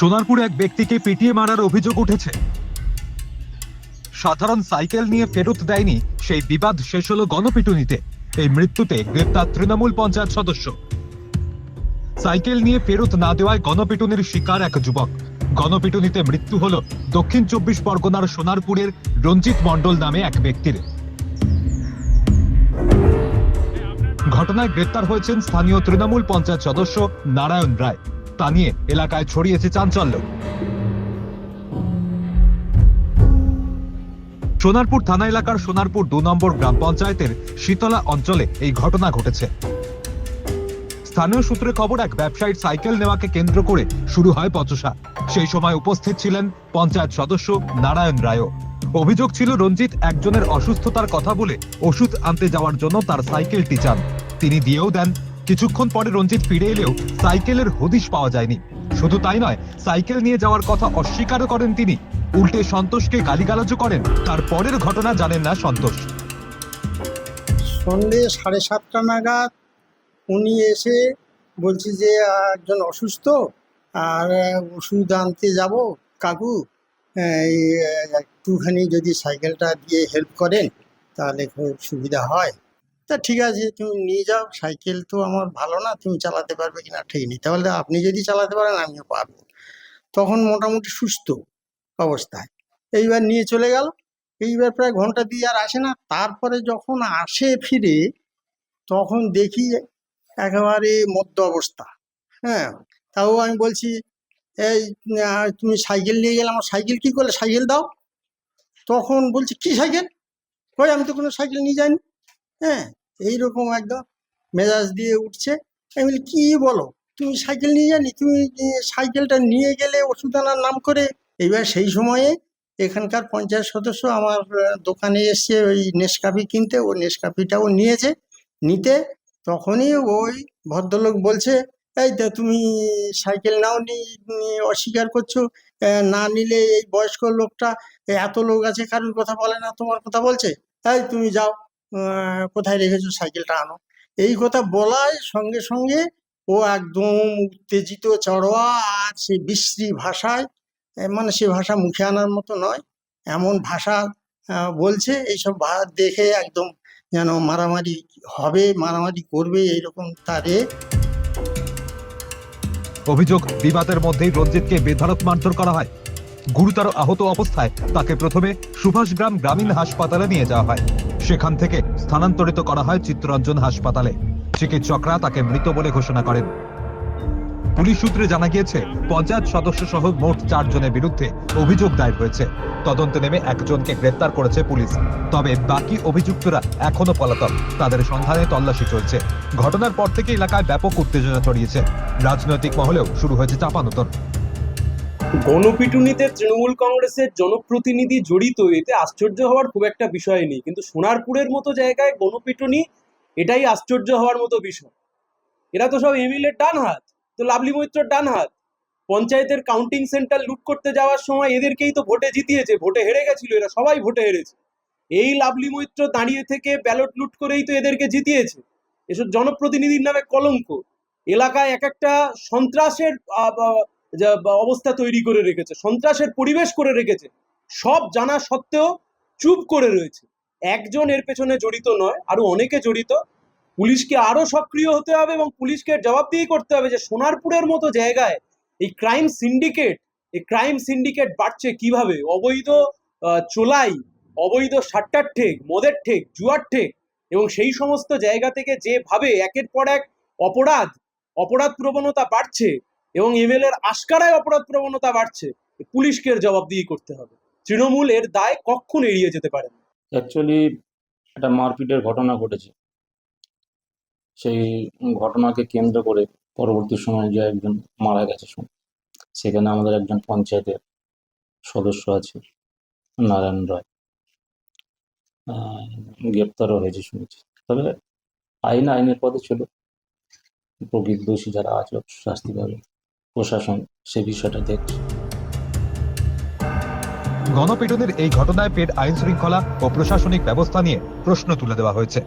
সোনারপুরে এক ব্যক্তিকে পিটিয়ে মারার অভিযোগ উঠেছে। সাধারণ সাইকেল নিয়ে ফেরত দেয়নি, সেই বিবাদ শেষ হলো গণপিটুনিতে। এই মৃত্যুতে গ্রেপ্তার তৃণমূল পঞ্চায়েত সদস্য। সাইকেল নিয়ে ফেরত না দেওয়ায় গণপিটুনির শিকার এক যুবক। গণপিটুনিতে মৃত্যু হল দক্ষিণ চব্বিশ পরগনার সোনারপুরের রঞ্জিত মণ্ডল নামে এক ব্যক্তির। ঘটনায় গ্রেপ্তার হয়েছেন স্থানীয় তৃণমূল পঞ্চায়েত সদস্য নারায়ণ রায়। তা নিয়ে এলাকায় ছড়িয়েছে চাঞ্চল্য। সোনারপুর থানা এলাকার সোনারপুর দু নম্বর গ্রাম পঞ্চায়েতের শীতলা অঞ্চলে এই ঘটনা ঘটেছে। স্থানীয় সূত্রে খবর, এক ব্যবসায়ীর সাইকেল নেওয়াকে কেন্দ্র করে শুরু হয় পচসা। সেই সময় উপস্থিত ছিলেন পঞ্চায়েত সদস্য নারায়ণ রায়ও। অভিযোগ ছিল, রঞ্জিত একজনের অসুস্থতার কথা বলে ওষুধ আনতে যাওয়ার জন্য তার সাইকেলটি চান। তিনি দিয়েও দেন কিছুক্ষণ পরে রঞ্জিত ফিরে এলেও সাইকেলের হদিশ পাওয়া যায়নি। শুধু তাই নয়, সাইকেল নিয়ে যাওয়ার কথা অস্বীকারও করেন তিনি। উল্টে সন্তোষকে গালিগালাজও করেন। তার পরের ঘটনা জানেন না সন্তোষ। সন্ধে সাড়ে সাতটা নাগাদ উনি এসে বলছি যে, একজন অসুস্থ? আর ওষুধ আনতে যাব কাকু। একটুখানি যদি সাইকেলটা দিয়ে হেল্প করেন, তাহলে খুব সুবিধা হয়। তা ঠিক আছে, তুমি নিয়ে যাও। সাইকেল তো আমার ভালো না, তুমি চালাতে পারবে কিনা ঠিক নেই। তাহলে আপনি যদি চালাতে পারেন, আমিও পারব। তখন মোটামুটি সুস্থ অবস্থায়। এইবার নিয়ে চলে গেল। এইবার প্রায় ঘণ্টা দিয়ে আর আসে না। তারপরে যখন আসে ফিরে, তখন দেখি একেবারে মধ্য অবস্থা। হ্যাঁ তাও আমি বলছি, এই তুমি সাইকেল নিয়ে গেলে আমার সাইকেল কি করলে? সাইকেল দাও। তখন বলছি, কি সাইকেল? কই, আমি তো কোনো সাইকেল নিয়ে যাইনি। হ্যাঁ এইরকম একদম মেজাজ দিয়ে উঠছে। আমি বলি, কি বলো? তুমি সাইকেল নিয়ে জানি তুমি সাইকেলটা নিয়ে গেলে ওষুধ আনার নাম করে? এইবার সেই সময়ে এখানকার পঞ্চায়েত সদস্য আমার দোকানে এসছে ওই নেসকাফি কিনতে, ও নেসকাফিটাও নিয়েছে। নিতে তখনই ওই ভদ্রলোক বলছে, এই তো তুমি সাইকেল নাও নি অস্বীকার করছ। না নিলে এই বয়স্ক লোকটা এত লোক আছে, কারোর কথা বলে না, তোমার কথা বলছে। এই, তুমি যাও। কোথায় রেখেছো সাইকেলটা আনো। এই কথা বলার সঙ্গে সঙ্গে ও একদম উত্তেজিত চড়োয়া আর সে বিশ্রী ভাষায় মানে সে ভাষা মুখে আনার মতো নয়, এমন ভাষা বলছে, এইসব ভা- দেখে একদম যেন মারামারি হবে, মারামারি করবে, এইরকম তারে। অভিযোগ বিবাদের মধ্যেই রঞ্জিতকে বেধড়ক মারধর করা হয়। গুরুতর আহত অবস্থায় তাকে প্রথমে সুভাষগ্রাম গ্রামীণ হাসপাতালে নিয়ে যাওয়া হয়। সেখান থেকে স্থানান্তরিত করা হয় চিত্তরঞ্জন হাসপাতালে। চিকিৎসকরা তাকে মৃত বলে ঘোষণা করেন। পুলিশ সূত্রে জানা গিয়েছে, পঞ্চায়েত সদস্য সহ মোট চারজনের বিরুদ্ধে অভিযোগ দায়ের হয়েছে। তদন্তে নেমে একজনকে গ্রেপ্তার করেছে পুলিশ। তবে বাকি অভিযুক্তরা এখনও পলাতক। তাদের সন্ধানে তল্লাশি চলছে। ঘটনার পর থেকে এলাকায় ব্যাপক উত্তেজনা ছড়িয়েছে। রাজনৈতিক মহলেও শুরু হয়েছে চাপানোতর। গণপিটুনিতে তৃণমূল কংগ্রেসের জনপ্রতিনিধি জড়িত এতে আশ্চর্য হওয়ার খুব একটা বিষয় নেই। কিন্তু সোনারপুরের মতো জায়গায় গণপিটুনি এটাই আশ্চর্য হওয়ার মতো বিষয়। এরা তো সব এমএলএর ডান হাত, তো লাভলি মৈত্রর ডান হাত। পঞ্চায়েতের কাউন্টিং সেন্টার লুট করতে যাওয়ার সময় এদেরকেই তো ভোটে জিতিয়েছে, ভোটে হেরে গেছিল, এরা সবাই ভোটে হেরেছে। এই লাভলি মৈত্র দাঁড়িয়ে থেকে ব্যালট লুট করেই তো এদেরকে জিতিয়েছে। এসব জনপ্রতিনিধির নামে কলঙ্ক। এলাকায় এক একটা সন্ত্রাসের অবস্থা তৈরি করে রেখেছে, সন্ত্রাসের পরিবেশ করে রেখেছে, সব জানা সত্ত্বেও চুপ করে রয়েছে। একজন এর পেছনে জড়িত নয়, আরও অনেকে জড়িত। পুলিশকে আরও সক্রিয় হতে হবে এবং পুলিশকে জবাবদিহি করতে হবে যে সোনারপুরের মতো জায়গায় এই ক্রাইম সিন্ডিকেট, এই ক্রাইম সিন্ডিকেট বাড়ছে কীভাবে? অবৈধ চোলাই, অবৈধ সাট্টার ঠেক, মদের ঠেক, জুয়ার ঠেক এবং সেই সমস্ত জায়গা থেকে যেভাবে একের পর এক অপরাধ অপরাধ প্রবণতা বাড়ছে এবং এর আশকারায় অপরাধ প্রবণতা বাড়ছে পুলিশকে জবাবদিহি করতে হবে। তৃণমূল এর দায় কখন এড়িয়ে যেতে পারে অ্যাকচুয়ালি একটা মারপিটের ঘটনা ঘটেছে। সেই ঘটনাকে কেন্দ্র করে পরবর্তী সময়ে যে একজন মারা গেছে সেখানে আমাদের একজন পঞ্চায়েতের সদস্য আছে, নারায়ণ রায়। গ্রেপ্তারও হয়েছে শুনেছি। তবে আইন আইনের পথে ছিল। প্রকৃত দোষী যারা আছে, শাস্তি পাবে। প্রশাসন সে বিষয়টা দেখছে। গণপিটনের এই ঘটনায় ফের আইন শৃঙ্খলা ও প্রশাসনিক ব্যবস্থা নিয়ে প্রশ্ন তুলে দেওয়া হয়েছে।